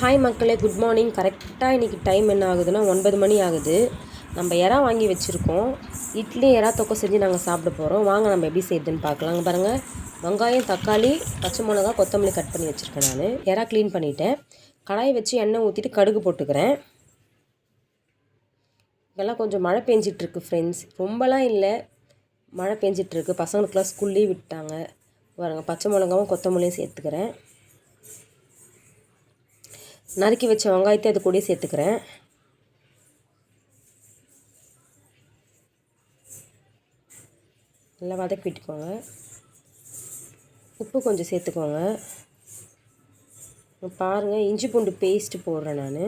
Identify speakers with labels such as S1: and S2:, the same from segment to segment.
S1: Hi மக்களே good morning கரெக்டாக இன்றைக்கி டைம் என்ன ஆகுதுன்னா ஒன்பது மணி ஆகுது. நம்ம இறா வாங்கி வச்சுருக்கோம். இட்லி இறா தொக்கை செஞ்சு நாங்கள் சாப்பிட போகிறோம் வாங்க நம்ம எப்படி செய்யுதுன்னு பார்க்கலாங்க பாருங்கள் வெங்காயம் தக்காளி பச்சை மிளகா கொத்தமல்லி கட் பண்ணி வச்சுருக்கேன் நான். இறா க்ளீன் பண்ணிவிட்டேன் கடாயை வச்சு எண்ணெய் ஊற்றிட்டு கடுகு போட்டுக்கிறேன். இதெல்லாம் கொஞ்சம் மழை பெஞ்சிட்ருக்கு ஃப்ரெண்ட்ஸ் ரொம்பலாம் இல்லை. மழை பெஞ்சிட்ருக்கு. பசங்களுக்குலாம் ஸ்கூல்லேயே விட்டாங்க. பாருங்கள் பச்சை மிளகாவும் கொத்தமல்லியும் சேர்த்துக்கிறேன். நறுக்கி வச்ச வெங்காயத்தை அது கூட சேர்த்துக்கிறேன். நல்லா வதக்கி விட்டுக்கோங்க உப்பு கொஞ்சம் சேர்த்துக்கோங்க. பாருங்கள் இஞ்சி பூண்டு பேஸ்ட்டு போடுறேன் நான்.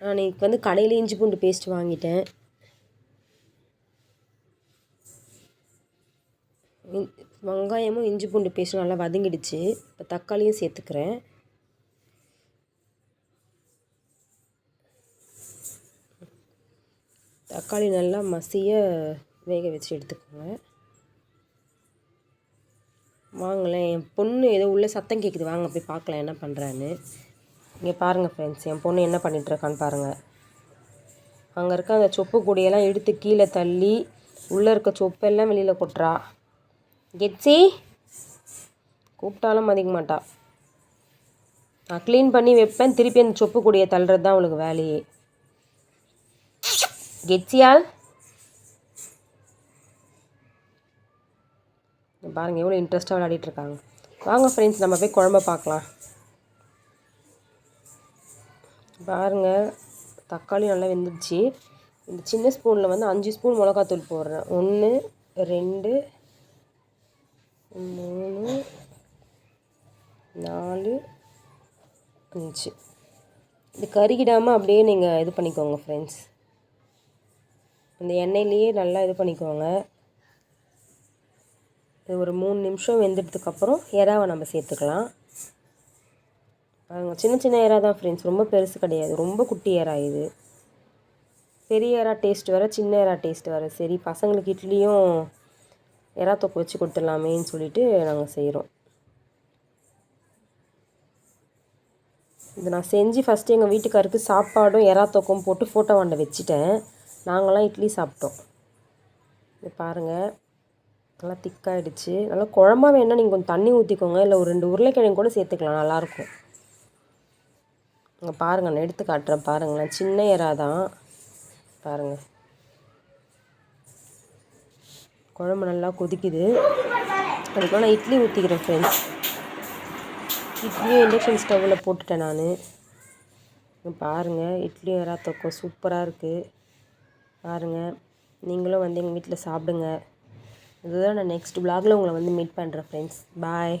S1: நான் இன்னைக்கு வந்து கடையில் இஞ்சி பூண்டு பேஸ்ட் வாங்கிட்டேன். வெங்காயமும் இஞ்சி பூண்டு பேஸ்ட்டும் நல்லா வதங்கிடுச்சு. இப்போ தக்காளியும் சேர்த்துக்கிறேன். தக்காளி நல்லா மசிய வேக வச்சு எடுத்துக்கோங்க. வாங்களேன் என் பொண்ணு ஏதோ உள்ளே சத்தம் கேட்குது வாங்க போய் பார்க்கலாம் என்ன பண்ணுறான்னு இங்கே பாருங்கள் ஃப்ரெண்ட்ஸ் என் பொண்ணு என்ன பண்ணிகிட்ருக்கான்னு பாருங்கள் அங்கே இருக்க அந்த சொப்பு கொடியெல்லாம் எடுத்து கீழே தள்ளி உள்ளே இருக்க சொப்பெல்லாம் வெளியில் கொட்டுறா. கெட்ஸி கூப்பிட்டாலும் மதிக்க மாட்டா. நான் க்ளீன் பண்ணி வைப்பேன் திருப்பி அந்த சொப்பு கொடியை தள்ளுறது தான் அவளுக்கு வேலையே. கெட்ஸியால் பாருங்கள் எவ்வளோ இன்ட்ரெஸ்ட்டாக விளையாடிட்டு இருக்காங்க. வாங்க ஃப்ரெண்ட்ஸ் நம்ம போய் குழம்ப பார்க்கலாம். பாருங்கள் தக்காளி நல்லா வெந்துடுச்சு. இந்த சின்ன ஸ்பூனில் வந்து அஞ்சு ஸ்பூன் மிளகாத்தூள் போடுறேன். ஒன்று ரெண்டு மூணு நாலு அஞ்சு. இது கருகிடாமல் அப்படியே நீங்கள் இது பண்ணிக்கோங்க ஃப்ரெண்ட்ஸ் அந்த எண்ணெயிலேயே நல்லா இது பண்ணிக்கோங்க. இது ஒரு மூணு நிமிஷம் வெந்துட்டதுக்கப்புறம் இறாவை நம்ம சேர்த்துக்கலாம். பாருங்கள் சின்ன சின்ன இறா தான் ஃப்ரெண்ட்ஸ் ரொம்ப பெருசு கிடையாது. ரொம்ப குட்டி இறா இது. பெரிய இறா டேஸ்ட் வர சின்ன இறா டேஸ்ட் வர சரி பசங்களுக்கு இட்லியும் இறா தொக்கு வச்சு கொடுத்துடலாமேன்னு சொல்லிட்டு நாங்கள் செய்கிறோம் இது நான் செஞ்சு ஃபஸ்ட்டு எங்கள் வீட்டுக்காருக்கு சாப்பாடும் எறா தொக்கும் போட்டு ஃபோட்டோ வாண்ட வச்சுட்டேன். நாங்களாம் இட்லி சாப்பிட்டோம். இது பாருங்கள் நல்லா திக்காயிடுச்சு நல்லா குழம்பா வேணால் நீங்கள் கொஞ்சம் தண்ணி ஊற்றிக்கோங்க இல்லை ஒரு ரெண்டு உருளைக்கிழங்கு கூட சேர்த்துக்கலாம் நல்லாயிருக்கும். இங்கே பாருங்கள் நான் எடுத்து காட்டுறேன் பாருங்களேன். சின்ன இறா தான். பாருங்கள் குழம்பு நல்லா கொதிக்குது. அதுக்கப்புறம் நான் இட்லி ஊற்றிக்கிறேன் ஃப்ரெண்ட்ஸ் இட்லியும் இண்டக்ஷன் ஸ்டவ்வில் போட்டுட்டேன் நான். பாருங்கள் இட்லி எறா தொக்கம் சூப்பராக இருக்குது பாருங்கள் நீங்களும் வந்து எங்கள் வீட்டில் சாப்பிடுங்க. இதுதான் நான் நெக்ஸ்ட் விலாகில் உங்களை வந்து மீட் பண்ணுறேன் ஃப்ரெண்ட்ஸ் பாய்